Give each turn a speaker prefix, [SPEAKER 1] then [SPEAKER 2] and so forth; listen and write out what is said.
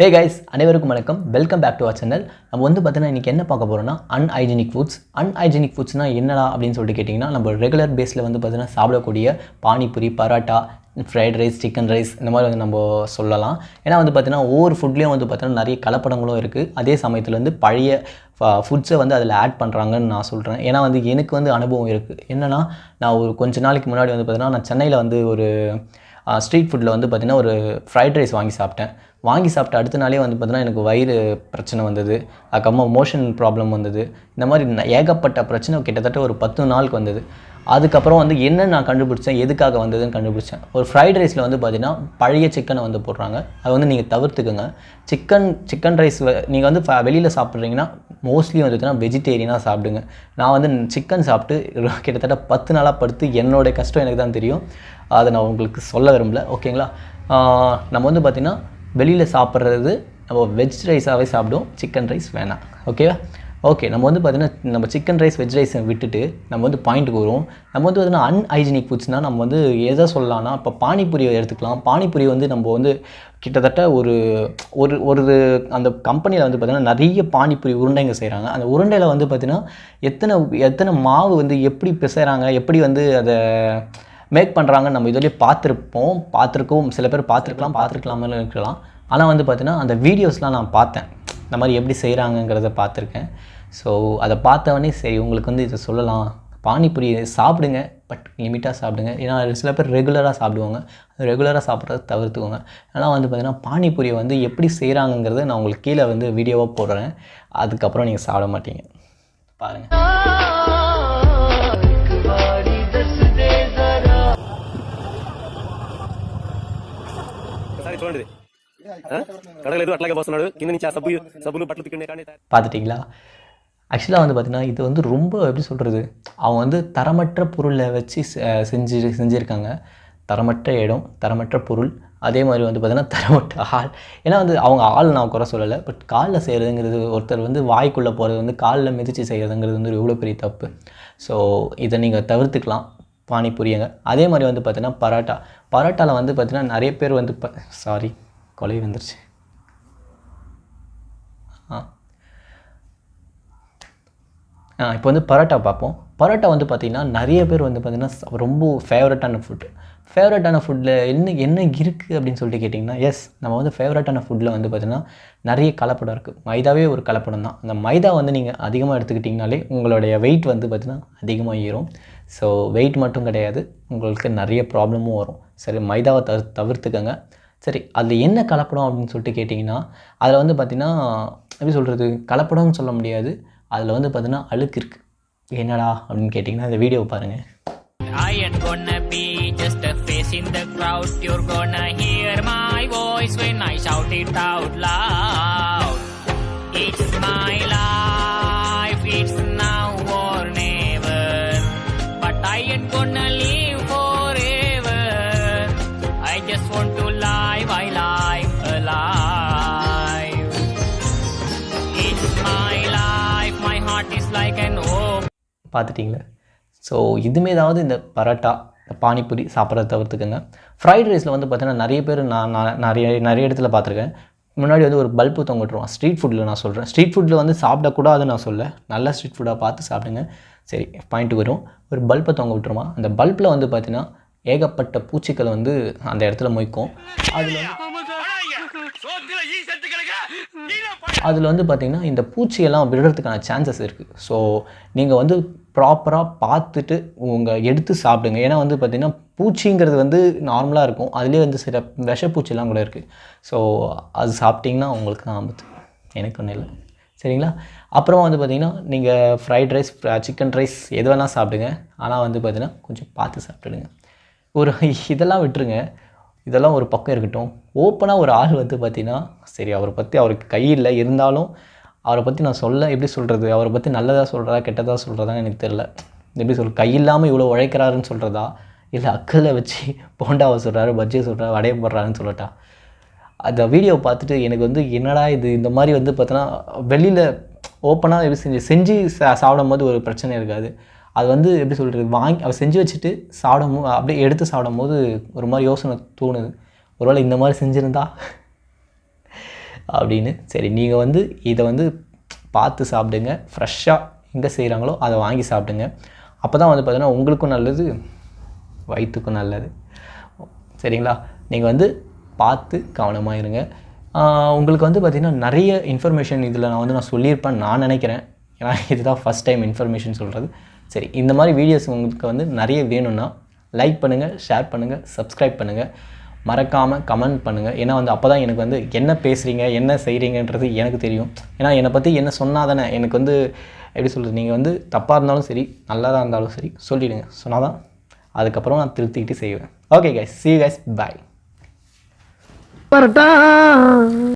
[SPEAKER 1] ஹே guys அனைவருக்கும் வணக்கம். Welcome back to our channel நம்ம வந்து பார்த்தீங்கன்னா இன்றைக்கி என்ன பார்க்க போகிறோம்னா அன்ஹைஜினிக் ஃபுட்ஸ் அன்ஹைஜினிக் ஃபுட்ஸ்னா என்னடா அப்படின்னு சொல்லிட்டு கேட்டிங்கன்னா நம்ம ரெகுலர் பேஸில் வந்து பார்த்தீங்கன்னா சாப்பிடக்கூடிய panipuri parotta fried rice chicken rice இந்த மாதிரி வந்து நம்ம சொல்லலாம். ஏன்னா வந்து பார்த்திங்கன்னா ஒவ்வொரு ஃபுட்லேயும் வந்து பார்த்திங்கன்னா நிறைய கலப்படங்களும் இருக்குது அதே சமயத்தில் வந்து பழைய ஃபுட்ஸை வந்து அதில் ஆட் பண்ணுறாங்கன்னு நான் சொல்கிறேன் ஏன்னா வந்து எனக்கு வந்து அனுபவம் இருக்குது என்னென்னா நான் ஒரு கொஞ்ச நாளைக்கு முன்னாடி வந்து பார்த்திங்கன்னா நான் சென்னையில் வந்து ஒரு ஸ்ட்ரீட் ஃபுட்டில் வந்து பார்த்திங்கன்னா ஒரு ஃப்ரைட் ரைஸ் வாங்கி சாப்பிட்டேன். வாங்கி சாப்பிட்ட அடுத்த நாளே வந்து பார்த்தீங்கன்னா எனக்கு வயிறு பிரச்சனை வந்தது அதுக்கப்புறமா மோஷன் ப்ராப்ளம் வந்தது. இந்த மாதிரி ஏகப்பட்ட பிரச்சனை கிட்டத்தட்ட ஒரு பத்து நாளுக்கு வந்தது. அதுக்கப்புறம் வந்து என்ன நான் கண்டுபிடிச்சேன் எதுக்காக வந்ததுன்னு கண்டுபிடிச்சேன். ஒரு ஃப்ரைட் ரைஸில் வந்து பார்த்தீங்கன்னா பழைய சிக்கனை வந்து போடுறாங்க. அது வந்து நீங்கள் தவிர்த்துக்குங்க. சிக்கன் சிக்கன் ரைஸ் நீங்கள் வந்து வெளியில் சாப்பிட்றீங்கன்னா மோஸ்ட்லி வந்து பார்த்தீங்கன்னா வெஜிடேரியனாக சாப்பிடுங்க. நான் வந்து சிக்கன் சாப்பிட்டு கிட்டத்தட்ட பத்து நாளாக படுத்து என்னோடய கஷ்டம் எனக்கு தான் தெரியும். அதை நான் உங்களுக்கு சொல்ல விரும்பல. ஓகேங்களா? நம்ம வந்து பார்த்திங்கன்னா வெளியில் சாப்பிட்றது நம்ம வெஜ் ரைஸாகவே சாப்பிடுவோம். சிக்கன் ரைஸ் வேணாம். ஓகேவா ஓகே நம்ம வந்து பார்த்திங்கன்னா நம்ம சிக்கன் ரைஸ் வெஜ் ரைஸை விட்டுட்டு நம்ம வந்து பாயிண்ட்டுக்கு வருவோம். நம்ம வந்து பார்த்திங்கன்னா அன்ஹைஜினிக் ஃபுட்ஸ்னால் நம்ம வந்து எதை சொல்லலாம்னா இப்போ பானிபூரியை எடுத்துக்கலாம். பானிபூரி வந்து நம்ம வந்து கிட்டத்தட்ட ஒரு ஒரு ஒரு அந்த கம்பெனியில் வந்து பார்த்திங்கன்னா நிறைய பானிபூரி உருண்டைங்க செய்கிறாங்க அந்த உருண்டையில் வந்து பார்த்திங்கன்னா எத்தனை எத்தனை மாவு வந்து எப்படி பிசைகிறாங்க எப்படி வந்து அதை மேக் பண்ணுறாங்கன்னு நம்ம இதுலேயே பார்த்துருப்போம் பார்த்துருக்கோம் சில பேர் பார்த்துருக்கலாம் பார்த்துருக்கலாமல் இருக்கலாம். ஆனால் வந்து பார்த்தீங்கன்னா அந்த வீடியோஸ்லாம் நான் பார்த்தேன். இந்த மாதிரி எப்படி செய்கிறாங்கங்கிறத பார்த்துருக்கேன். ஸோ அதை பார்த்தவொடனே சரி உங்களுக்கு வந்து இதை சொல்லலாம். பானிபூரி சாப்பிடுங்க பட் லிமிட்டாக சாப்பிடுங்க. ஏன்னா சில பேர் ரெகுலராக சாப்பிடுவாங்க. ரெகுலராக சாப்பிட்றத தவிர்த்துக்கோங்க. ஆனால் வந்து பார்த்தீங்கன்னா பானிபூரியை வந்து எப்படி செய்கிறாங்கங்கிறத நான் உங்களுக்கு கீழே வந்து வீடியோவாக போடுறேன். அதுக்கப்புறம் நீங்கள் சாப்பிட மாட்டீங்க. பாருங்கள்
[SPEAKER 2] చూడండి ఇది. ఆ? కడగలేదు అట్లాగే పోస్తున్నాడు కింద నుంచి ఆ సబ్బు సబ్బులు బట్టలు తిక్కడే కానీ
[SPEAKER 1] பார்த்துட்டிங்களா ஆக்சுவலாக வந்து பார்த்தீங்கன்னா இது வந்து ரொம்ப எப்படி சொல்கிறது அவங்க வந்து தரமற்ற பொருளை வச்சு செ- செஞ்சு செஞ்சுருக்காங்க தரமற்ற இடம் தரமற்ற பொருள் அதே மாதிரி வந்து பார்த்தீங்கன்னா தரமற்ற ஆள் ஏன்னா வந்து அவங்க ஆள் நான் குறை சொல்லலை பட் காலில் செய்கிறதுங்கிறது ஒருத்தர் வந்து வாய்க்குள்ளே போகிறது வந்து காலில் மிதித்து செய்கிறதுங்கிறது வந்து எவ்வளோ பெரிய தப்பு ஸோ இதை நீங்கள் தவிர்த்துக்கலாம் பானிபூரியங்க அதே மாதிரி வந்து பார்த்தீங்கன்னா பரோட்டா. பரோட்டாவில் வந்து பார்த்தீங்கன்னா நிறைய பேர் வந்து ப சாரி கொலை வந்துருச்சு. ஆ. ஆ இப்போ வந்து பரோட்டா பார்ப்போம் பரோட்டா வந்து பார்த்திங்கன்னா நிறைய பேர் வந்து பார்த்திங்கன்னா ரொம்ப ஃபேவரட்டான ஃபுட்டு ஃபேவரட்டான ஃபுட்டில் என்ன என்ன இருக்குது அப்படின்னு சொல்லிட்டு கேட்டிங்கன்னா எஸ் நம்ம வந்து ஃபேவரட்டான ஃபுட்டில் வந்து பார்த்திங்கன்னா நிறைய கலப்படம் இருக்குது மைதாவே ஒரு கலப்படம் தான். அந்த மைதா வந்து நீங்கள் அதிகமாக எடுத்துக்கிட்டிங்கனாலே உங்களுடைய வெயிட் வந்து பார்த்திங்கன்னா அதிகமாக ஏறும். ஸோ வெயிட் மட்டும் கிடையாது. உங்களுக்கு நிறைய ப்ராப்ளமும் வரும். சரி மைதாவை தவிர தவிர்த்துக்கங்க. சரி அதில் என்ன கலப்படம் அப்படின்னு சொல்லிட்டு கேட்டிங்கன்னா அதில் வந்து பார்த்திங்கன்னா எப்படி சொல்கிறது கலப்படம்னு சொல்ல முடியாது. அதில் வந்து பார்த்திங்கன்னா அழுக்கு இருக்குது என்னடா அப்படின்னு கேட்டிங்கன்னா இந்த வீடியோ பாருங்கள்
[SPEAKER 3] in the crowd. You're gonna hear my voice when I shout it out loud. It's my life, it's now or never. But I ain't gonna live forever. I just want to live while I'm alive. It's my life, my heart is like an open.
[SPEAKER 1] பார்த்துட்டிங்களா so இதுமேதாவது இந்த பரோட்டா பானிபூரி சாப்பிட்றத தவிர்த்துக்கங்க. Fried ரைஸில் வந்து பார்த்தீங்கன்னா நிறைய பேர் நான் நான் நிறைய நிறைய இடத்துல பார்த்துருக்கேன். முன்னாடி வந்து ஒரு பல்பு தொங்கிட்டுருவான். ஸ்ட்ரீட் ஃபுட்டில் நான் சொல்கிறேன் ஸ்ட்ரீட் ஃபுட்டில் வந்து சாப்பிடக்கூடாதுன்னு நான் சொல்ல. நல்ல ஸ்ட்ரீட் ஃபுட்டாக பார்த்து சாப்பிடுங்க. சரி பாயிண்ட்டுக்கு வரும். ஒரு பல்பை தொங்க விட்டுருவான். அந்த பல்பில் வந்து பார்த்தீங்கன்னா ஏகப்பட்ட பூச்சிகள் வந்து அந்த இடத்துல மொய்க்கும். அதில் அதில் வந்து பார்த்திங்கன்னா இந்த பூச்சியெல்லாம் விடுறதுக்கான சான்சஸ் இருக்குது ஸோ நீங்கள் வந்து ப்ராப்பராக பார்த்துட்டு உங்கள் எடுத்து சாப்பிடுங்க. ஏன்னா வந்து பார்த்திங்கன்னா பூச்சிங்கிறது வந்து நார்மலாக இருக்கும். அதுலேயே வந்து சில விஷப்பூச்சிலாம் கூட இருக்குது ஸோ அது சாப்பிட்டிங்கன்னா உங்களுக்கு தான் ஆபத்து. எனக்கு ஒன்றும் இல்லை. சரிங்களா? அப்புறம் வந்து பார்த்திங்கன்னா நீங்கள் ஃப்ரைட் ரைஸ் சிக்கன் ரைஸ் எது வேணால் சாப்பிடுங்க. ஆனால் வந்து பார்த்திங்கன்னா கொஞ்சம் பார்த்து சாப்பிட்டுடுங்க. ஒரு இதெல்லாம் விட்டுருங்க. இதெல்லாம் ஒரு பக்கம் இருக்கட்டும். ஓப்பனாக ஒரு ஆள் வந்து பார்த்திங்கன்னா சரி அவரை பற்றி அவருக்கு கையில்லை இருந்தாலும் அவரை பற்றி நான் சொல்ல எப்படி சொல்கிறது அவரை பற்றி நல்லதாக சொல்கிறதா கெட்டதாக சொல்கிறதான்னு எனக்கு தெரில எப்படி சொல் கையில்லாமல் இவ்வளோ உழைக்கிறாருன்னு சொல்கிறதா இல்லை அக்கலை வச்சு போண்டாவை சொல்கிறாரு பஜ்ஜியை சொல்கிறாரு வடைய போடுறாருன்னு சொல்லட்டா? அந்த வீடியோ பார்த்துட்டு எனக்கு வந்து என்னடா இது இந்த மாதிரி வந்து பார்த்தோன்னா வெளியில் ஓப்பனாக எப்படி செஞ்சு செஞ்சு சா சாப்பிடும் போது ஒரு பிரச்சனை இருக்காது. அது வந்து எப்படி சொல்கிறது வாங்கி அவள் செஞ்சு வச்சுட்டு சாப்பிடும் போது அப்படியே எடுத்து சாப்பிடும் போது ஒரு மாதிரி யோசனை தோணுது. ஒருவேளை இந்த மாதிரி செஞ்சுருந்தா? அப்படின்னு. சரி நீங்கள் வந்து இதை வந்து பார்த்து சாப்பிடுங்க. ஃப்ரெஷ்ஷாக எங்கே செய்கிறாங்களோ அதை வாங்கி சாப்பிடுங்க. அப்போ தான் வந்து பார்த்தீங்கன்னா உங்களுக்கும் நல்லது வயிற்றுக்கும் நல்லது. சரிங்களா? நீங்கள் வந்து பார்த்து கவனமாக இருங்க. உங்களுக்கு வந்து பார்த்திங்கன்னா நிறைய இன்ஃபர்மேஷன் இதில் நான் வந்து நான் சொல்லியிருப்பேன் நான் நினைக்கிறேன். ஏன்னா இதுதான் ஃபஸ்ட் டைம் இன்ஃபர்மேஷன் சொல்கிறது சரி இந்த மாதிரி வீடியோஸ் உங்களுக்கு வந்து நிறைய வேணும்னா லைக் பண்ணுங்கள் ஷேர் பண்ணுங்கள் சப்ஸ்கிரைப் பண்ணுங்கள் மறக்காமல் கமெண்ட் பண்ணுங்கள் ஏன்னா வந்து அப்போ தான் எனக்கு வந்து என்ன பேசுகிறீங்க என்ன செய்கிறீங்கன்றது எனக்கு தெரியும். ஏன்னா என்னை பற்றி என்ன சொன்னால் தானே? எனக்கு வந்து எப்படி சொல்கிறது நீங்கள் வந்து தப்பாக இருந்தாலும் சரி நல்லதாக இருந்தாலும் சரி சொல்லிவிடுங்க சொன்னால் தான் அதுக்கப்புறம் நான் திருத்திக்கிட்டு செய்வேன். Okay guys see guys bye
[SPEAKER 4] parotta.